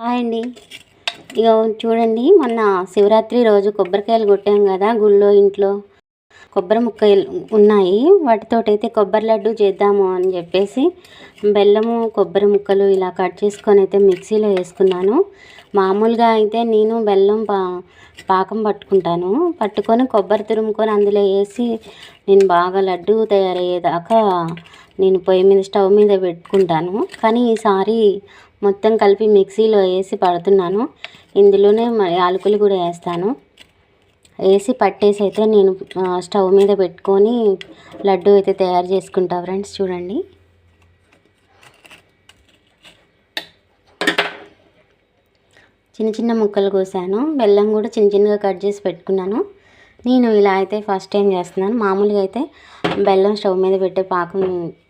Hi అండి. ఇక చూడండి మొన్న శివరాత్రి రోజు కొబ్బరికాయలు కొట్టాం కదా గుళ్ళో ఇంట్లో. కొబ్బరి ముక్కలు ఉన్నాయి. వాటితోటైతే కొబ్బరి లడ్డు చేద్దాము అని చెప్పేసి బెల్లము కొబ్బరి ముక్కలు ఇలా కట్ చేసుకొని అయితే మిక్సీలో వేసుకున్నాను. మామూలుగా అయితే నేను బెల్లం పా పాకం పట్టుకుంటాను. పట్టుకొని కొబ్బరి తురుముకొని అందులో వేసి నేను బాగా లడ్డు తయారయ్యేదాకా నేను పొయ్యి మీద స్టవ్ మీద పెట్టుకుంటాను. కానీ ఈసారి మొత్తం కలిపి మిక్సీలో వేసి పడుతున్నాను. ఇందులోనే యాలకులు కూడా వేస్తాను. వేసి పట్టేసి అయితే నేను స్టవ్ మీద పెట్టుకొని లడ్డు అయితే తయారు చేసుకుంటా ఫ్రెండ్స్ చూడండి. చిన్న చిన్న ముక్కలు కోసాను. బెల్లం కూడా చిన్న చిన్నగా కట్ చేసి పెట్టుకున్నాను. నేను ఇలా అయితే ఫస్ట్ టైం చేస్తున్నాను. మామూలుగా అయితే బెల్లం స్టవ్ మీద పెట్టే పాకం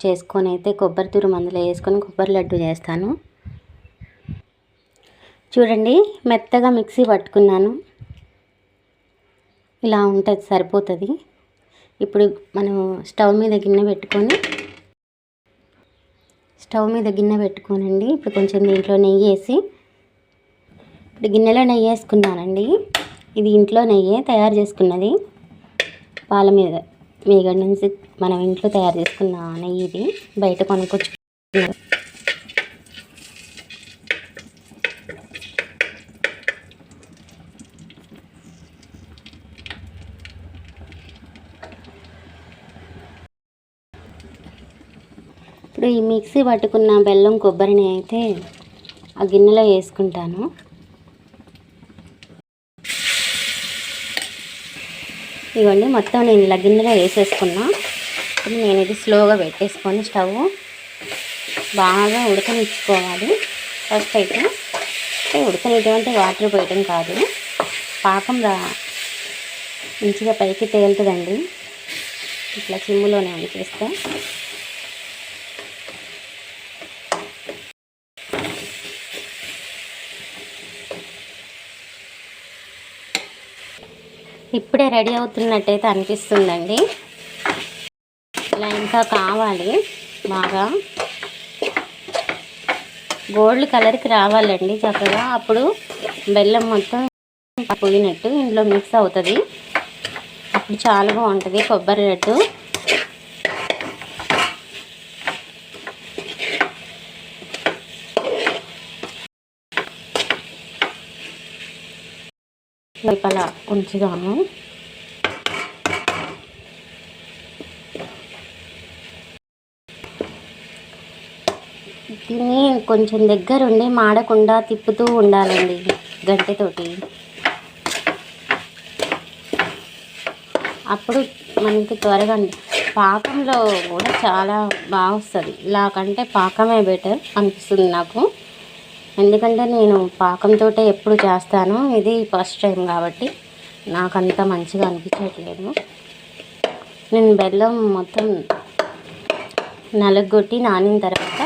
చేసుకొని అయితే కొబ్బరి తురుమందులో వేసుకొని కొబ్బరి లడ్డు చేస్తాను. చూడండి మెత్తగా మిక్సీ పట్టుకున్నాను. ఇలా ఉంటుంది సరిపోతుంది. ఇప్పుడు మనం స్టవ్ మీద గిన్నె పెట్టుకొని స్టవ్ మీద గిన్నె పెట్టుకోనండి. ఇప్పుడు కొంచెం దీంట్లో నెయ్యి వేసి ఇప్పుడు గిన్నెలో నెయ్యి వేసుకున్నానండి. ఇది ఇంట్లో నెయ్యి తయారు చేసుకున్నది. పాల మీద మీగడ నుంచి మనం ఇంట్లో తయారు చేసుకున్న నెయ్యి ఇది. బయట కొనుక్కొచ్చు. ఇప్పుడు ఈ మిక్సీ పట్టుకున్న బెల్లం కొబ్బరిని అయితే ఆ గిన్నెలో వేసుకుంటాను. ఇవ్వండి మొత్తం నేను ఇలా గిన్నెలో వేసేసుకున్నా. ఇప్పుడు నేను ఇది స్లోగా పెట్టేసుకొని స్టవ్ బాగా ఉడకనిచ్చుకోవాలి. ఫస్ట్ అయితే అంటే వాటర్ పోయటం కాదు. పాకం రా మంచిగా పైకి తేలుతుందండి. ఇట్లా చిమ్ములోనే ఉంచేస్తే ఇప్పుడే రెడీ అవుతున్నట్టయితే అనిపిస్తుందండి. ఇలా ఇంకా కావాలి బాగా. గోల్డ్ కలర్కి రావాలండి చక్కగా. అప్పుడు బెల్లం మొత్తం పోయినట్టు ఇందులో మిక్స్ అవుతుంది. అప్పుడు చాలా బాగుంటుంది కొబ్బరి లడ్డు లోపల ఉంచుదాము. దీన్ని కొంచెం దగ్గరుండి మాడకుండా తిప్పుతూ ఉండాలండి గంటెతోటి. అప్పుడు మనకి త్వరగా పాకంలో కూడా చాలా బాగా వస్తుంది ఇలా కంటే పాకమే బెటర్ అనిపిస్తుంది నాకు. ఎందుకంటే నేను పాకంతో ఎప్పుడు చేస్తాను ఇది ఫస్ట్ టైం కాబట్టి నాకు అంత మంచిగా అనిపించట్లేదు. నేను బెల్లం మొత్తం నలగొట్టి నానిన తర్వాత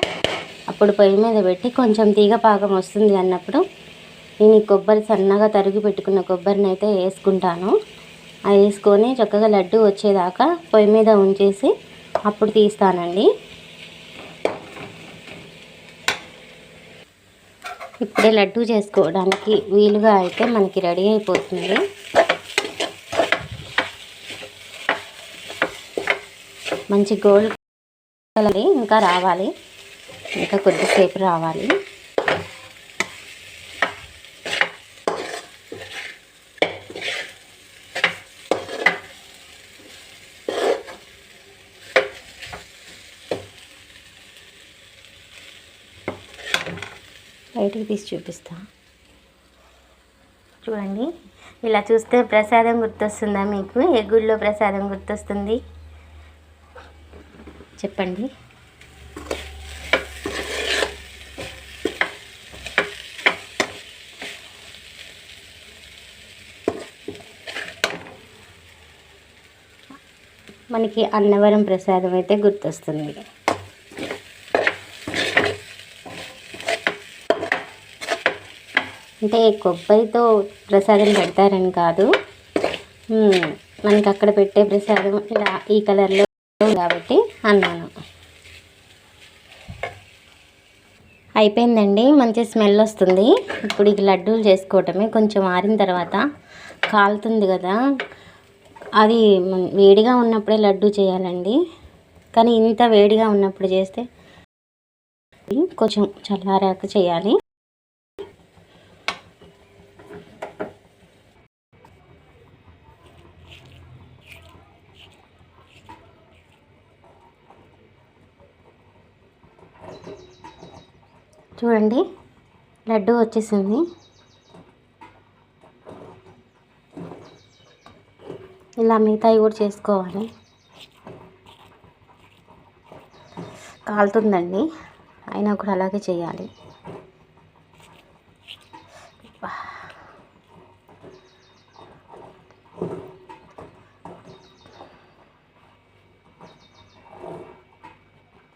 అప్పుడు పొయ్యి మీద పెట్టి కొంచెం తీగ పాకం వస్తుంది అన్నప్పుడు నేను ఈ కొబ్బరి సన్నగా తరిగి పెట్టుకున్న కొబ్బరిని అయితే వేసుకుంటాను. అది వేసుకొని చక్కగా లడ్డు వచ్చేదాకా పొయ్యి మీద ఉంచేసి అప్పుడు తీస్తానండి. ఇప్పుడే లడ్డు చేసుకోవడానికి వీలుగా అయితే మనకి రెడీ అయిపోతుంది. మంచి గోల్డ్ కలర్ ఇంకా రావాలి. ఇంకా కొద్దిసేపు రావాలి. బయటికి తీసి చూపిస్తా. చూడండి ఇలా చూస్తే ప్రసాదం గుర్తొస్తుందా మీకు? ఎగుళ్ళో ప్రసాదం గుర్తొస్తుంది? చెప్పండి. మనకి అన్నవరం ప్రసాదం అయితే గుర్తొస్తుంది. అంటే కొబ్బరితో ప్రసాదం పెడతారని కాదు. మనకి అక్కడ పెట్టే ప్రసాదం ఇలా ఈ కలర్లో కాబట్టి అన్నాను. అయిపోయిందండి మంచి స్మెల్ వస్తుంది. ఇప్పుడు ఈ లడ్డూలు చేసుకోవటమే కొంచెం ఆరిన తర్వాత కాలుతుంది కదా. అది వేడిగా ఉన్నప్పుడే లడ్డు చేయాలండి. కానీ ఇంత వేడిగా ఉన్నప్పుడు చేస్తే కొంచెం చల్లారాక చేయాలి. చూడండి లడ్డు వచ్చేసింది. ఇలా మిగతాయి కూడా చేసుకోవాలి. కాలుతుందండి అయినా కూడా అలాగే చేయాలి.